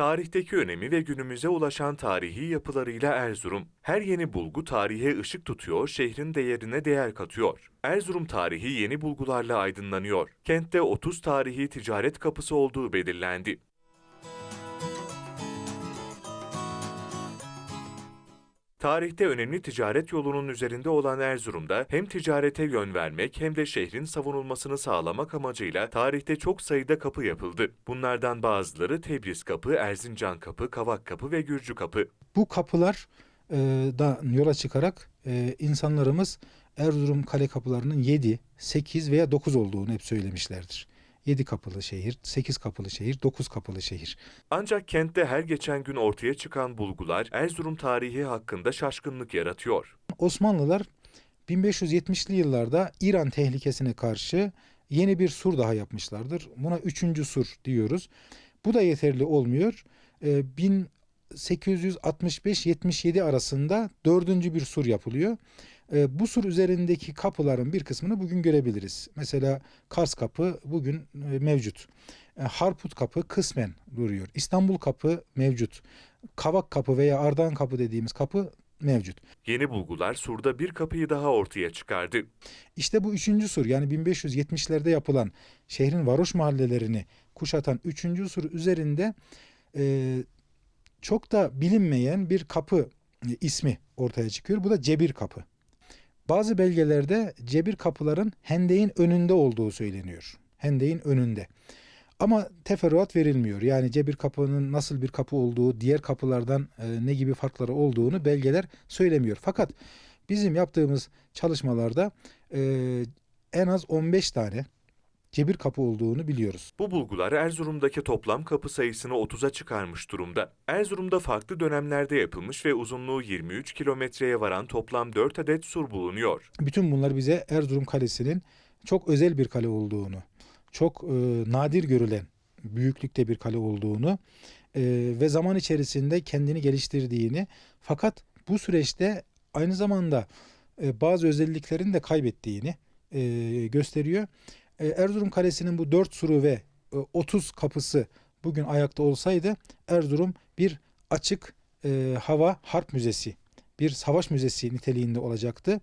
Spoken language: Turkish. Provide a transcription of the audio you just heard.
Tarihteki önemi ve günümüze ulaşan tarihi yapılarıyla Erzurum. Her yeni bulgu tarihe ışık tutuyor, şehrin değerine değer katıyor. Erzurum tarihi yeni bulgularla aydınlanıyor. Kentte 30 tarihi ticaret kapısı olduğu belirlendi. Tarihte önemli ticaret yolunun üzerinde olan Erzurum'da hem ticarete yön vermek hem de şehrin savunulmasını sağlamak amacıyla tarihte çok sayıda kapı yapıldı. Bunlardan bazıları Tebriz Kapı, Erzincan Kapı, Kavak Kapı ve Gürcü Kapı. Bu kapılar e, da yola çıkarak e, insanlarımız Erzurum kale kapılarının 7, 8 veya 9 olduğunu hep söylemişlerdir. 7 kapılı şehir, 8 kapılı şehir, 9 kapılı şehir. Ancak kentte her geçen gün ortaya çıkan bulgular Erzurum tarihi hakkında şaşkınlık yaratıyor. Osmanlılar 1570'li yıllarda İran tehlikesine karşı yeni bir sur daha yapmışlardır. Buna üçüncü sur diyoruz. Bu da yeterli olmuyor. Ee, 1000 865-77 arasında dördüncü bir sur yapılıyor. E, bu sur üzerindeki kapıların bir kısmını bugün görebiliriz. Mesela Kars Kapı bugün e, mevcut. E, Harput Kapı kısmen duruyor. İstanbul Kapı mevcut. Kavak Kapı veya Ardahan Kapı dediğimiz kapı mevcut. Yeni bulgular surda bir kapıyı daha ortaya çıkardı. İşte bu üçüncü sur yani 1570'lerde yapılan şehrin varoş mahallelerini kuşatan üçüncü sur üzerinde e, çok da bilinmeyen bir kapı e, ismi ortaya çıkıyor. Bu da Cebir Kapı. Bazı belgelerde Cebir kapıların hendeğin önünde olduğu söyleniyor. Hendeğin önünde. Ama teferruat verilmiyor. Yani Cebir kapının nasıl bir kapı olduğu, diğer kapılardan e, ne gibi farkları olduğunu belgeler söylemiyor. Fakat bizim yaptığımız çalışmalarda e, en az 15 tane Cebir kapı olduğunu biliyoruz. Bu bulgular Erzurum'daki toplam kapı sayısını 30'a çıkarmış durumda. Erzurum'da farklı dönemlerde yapılmış ve uzunluğu 23 kilometreye varan toplam 4 adet sur bulunuyor. Bütün bunlar bize Erzurum Kalesi'nin çok özel bir kale olduğunu, çok e, nadir görülen büyüklükte bir kale olduğunu e, ve zaman içerisinde kendini geliştirdiğini fakat bu süreçte aynı zamanda e, bazı özelliklerini de kaybettiğini e, gösteriyor. E, Erzurum Kalesi'nin bu 4 suru ve e, 30 kapısı bugün ayakta olsaydı Erzurum bir açık e, hava harp müzesi, bir savaş müzesi niteliğinde olacaktı.